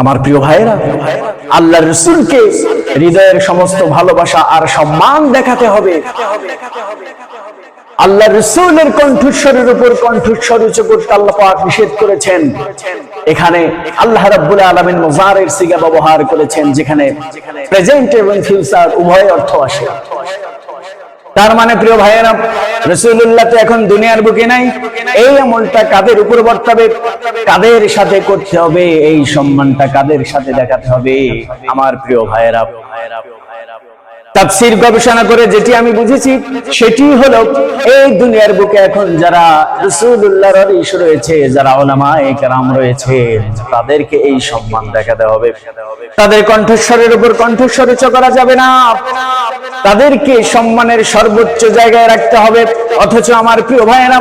আমার প্রিয় ভাইরা আল্লাহ রসুলকে হৃদয়ের সমস্ত ভালোবাসা আর সম্মান দেখাতে হবে। আল্লাহ রসুলের কণ্ঠস্বরের উপর কণ্ঠস্বর উঁচু করতে আল্লাহ পাক নিষেধ করেছেন। এখানে আল্লাহ রাব্বুল আলামিন মুজারের সিগা ব্যবহার করেছেন, যেখানে প্রেজেন্ট এবং ফিউচার উভয় অর্থ আসে। তার মানে প্রিয় ভাইয়েরা রসুল্লাহ তো এখন দুনিয়ার বুকে নাই। এই আমলটা কাদের উপর বর্তাবে? কাদের সাথে করতে হবে? এই সম্মানটা কাদের সাথে দেখাতে হবে? আমার প্রিয় ভাইয়েরা, তাফসীর গবেষণা করে যেটি আমি বুঝেছি, সেটি হলো এই দুনিয়ার বুকে এখন যারা রাসূলুল্লাহর অরিশ রয়েছে, যারা ওলামায়ে কেরাম রয়েছে, তাদেরকে এই সম্মান দেখাতে হবে। তাদের কণ্ঠস্বরের উপর কণ্ঠস্বর করা যাবে না। তাদেরকে সম্মানের সর্বোচ্চ জায়গায় রাখতে হবে। অথচ আমার প্রিয় ভাইয়েরা,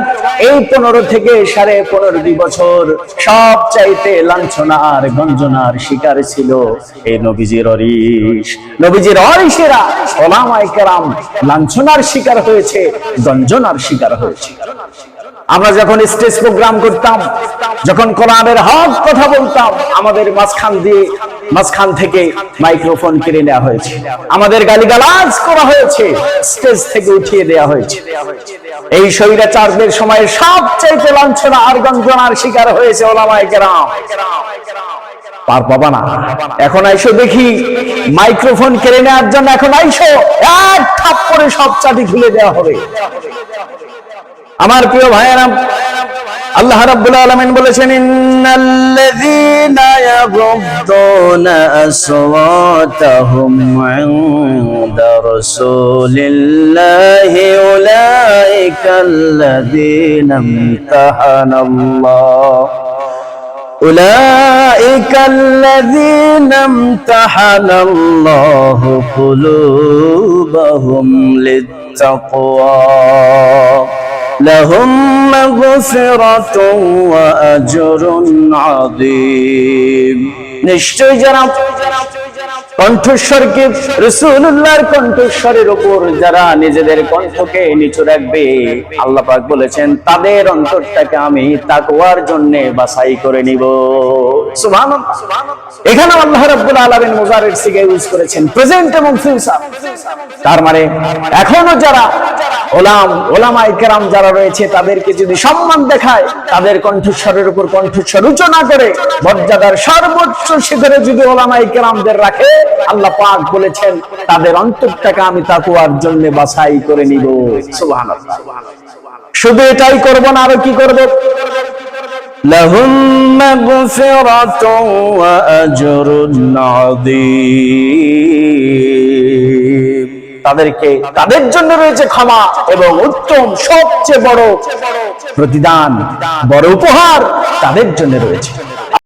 এই পনেরো থেকে সাড়ে পনেরো দুই বছর সব চাইতে লাঞ্ছনার, গঞ্জনার শিকার ছিল এই নবীজির অরিশ। নবীজির অরিশেরা ওলামাইকেরাম লাঞ্ছনার শিকার হয়েছে, গঞ্জনার শিকার হয়েছে। আমরা যখন স্টেজ প্রোগ্রাম করতাম, যখন কোরআনের হক কথা বলতাম, আমাদের মাঝখান দিয়ে মাঝখান থেকে মাইক্রোফোন কেড়ে নেওয়া হয়েছে। আমাদের গালিগালাজ করা হয়েছে, স্টেজ থেকে উঠিয়ে দেওয়া হয়েছে। এই স্বৈরাচারদের সময় সবচাইতে লাঞ্ছনা আর গঞ্জনার শিকার হয়েছে ওলামায়ে কেরাম। পার পাবা না। এখন আইসো দেখি, মাইক্রোফোন কেড়ে নেওয়ার জন্য এখন আইসো, এক থাপ করে সব চাটি খুলে দেওয়া হবে। আমার প্রিয় ভাইয়েরা আল্লাহ রাব্বুল আলামিন বলেছেন ইন্নাল্লাযীনা ইয়াগুদ্দুনা আসওয়াতাহুম ইনদা রাসূলিল্লাহি উলাইকাল্লাযীনা ইমতাহানাল্লাহ أولئك الذين امتحن الله قلوبهم للتقوى لهم مغفرة وأجر عظيم نشتجرب কণ্ঠস্বরকে রসুল্লাহর কণ্ঠস্বরের উপর যারা নিজেদের কণ্ঠকে নিচু রাখবে, আল্লাহ পাক বলেছেন, তাদের অন্তরটাকে আমি তাকওয়ার জন্য বাছাই করে নিব। এখানে আল্লাহ রাব্বুল আলামিন সিগে ইউজ করেছেন, প্রেজেন্ট এবং ফিউচার। তার মানে এখনও যারা ওলাম যারা রয়েছে, তাদেরকে যদি সম্মান দেখায়, তাদের কণ্ঠস্বরের উপর কণ্ঠস্বর উচ্চ না করে, মর্যাদার সর্বোচ্চ শিখরে যদি ওলামাই কেরামদের রাখে আল্লাহ পাক বলেছেন তাদের অন্তরটাকে আমি তাকুয়ার জন্য বাছাই করে নিব সুবহানাল্লাহ শুধু এটাই করব না আরো কি করব لهم مغفرة وأجر عظيم তাদেরকে তাদের জন্য রয়েছে ক্ষমা এবং উত্তম সবচেয়ে বড় প্রতিদান বড় উপহার তাদের জন্য রয়েছে